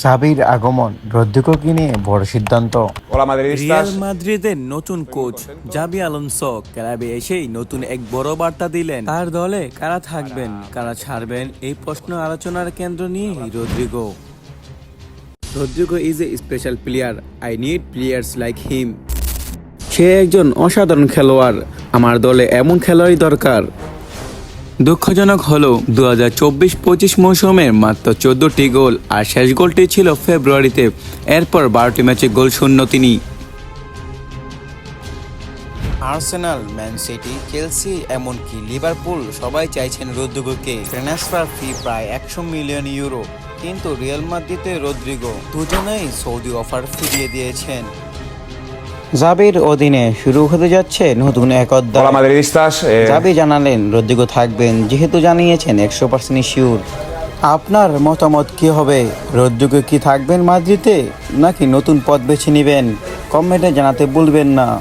জাবির আগমন রদ্রিগোকে নিয়ে বড় সিদ্ধান্ত। রিয়াল মাদ্রিদের নতুন কোচ জাবি আলোনসো ক্লাবে এসেই নতুন এক বড় বার্তা দিলেন। তার দলে কারা থাকবেন কারা ছাড়বেন এই প্রশ্ন আলোচনার কেন্দ্র নিয়ে Rodrigo. Rodrigo is a special player I need players like him সে একজন অসাধারণ খেলোয়াড় আমার দলে এমন খেলোয়াড়ই দরকার। দুঃখজনক হলো দু হাজার চব্বিশ পঁচিশ মৌসুমের মাত্র চোদ্দটি গোল আর শেষ গোলটি ছিল ফেব্রুয়ারিতে। এরপর বারোটি ম্যাচে গোল শূন্য তিনি। আর্সেনাল, ম্যান সিটি, চেলসি, এমনকি লিভারপুল সবাই চাইছেন রদ্রিগোকে। ট্রান্সফার ফি প্রায় একশো মিলিয়ন ইউরো, কিন্তু রিয়াল মাদ্রিদে রদ্রিগো দুজনেই সৌদি অফার ফিরিয়ে দিয়েছেন। জাবির অধীনে শুরু হতে যাচ্ছে নতুন এক অধ্যায়। জাবি জানালেন রদ্রিগো থাকবেন যেহেতু জানিয়েছেন একশো পার্সেন্ট শিওর। আপনার মতামত কি হবে? রদ্রিগো কি থাকবেন মাদ্রিদে নাকি নতুন পথ বেছে নেবেন? কমেন্টে জানাতে ভুলবেন না।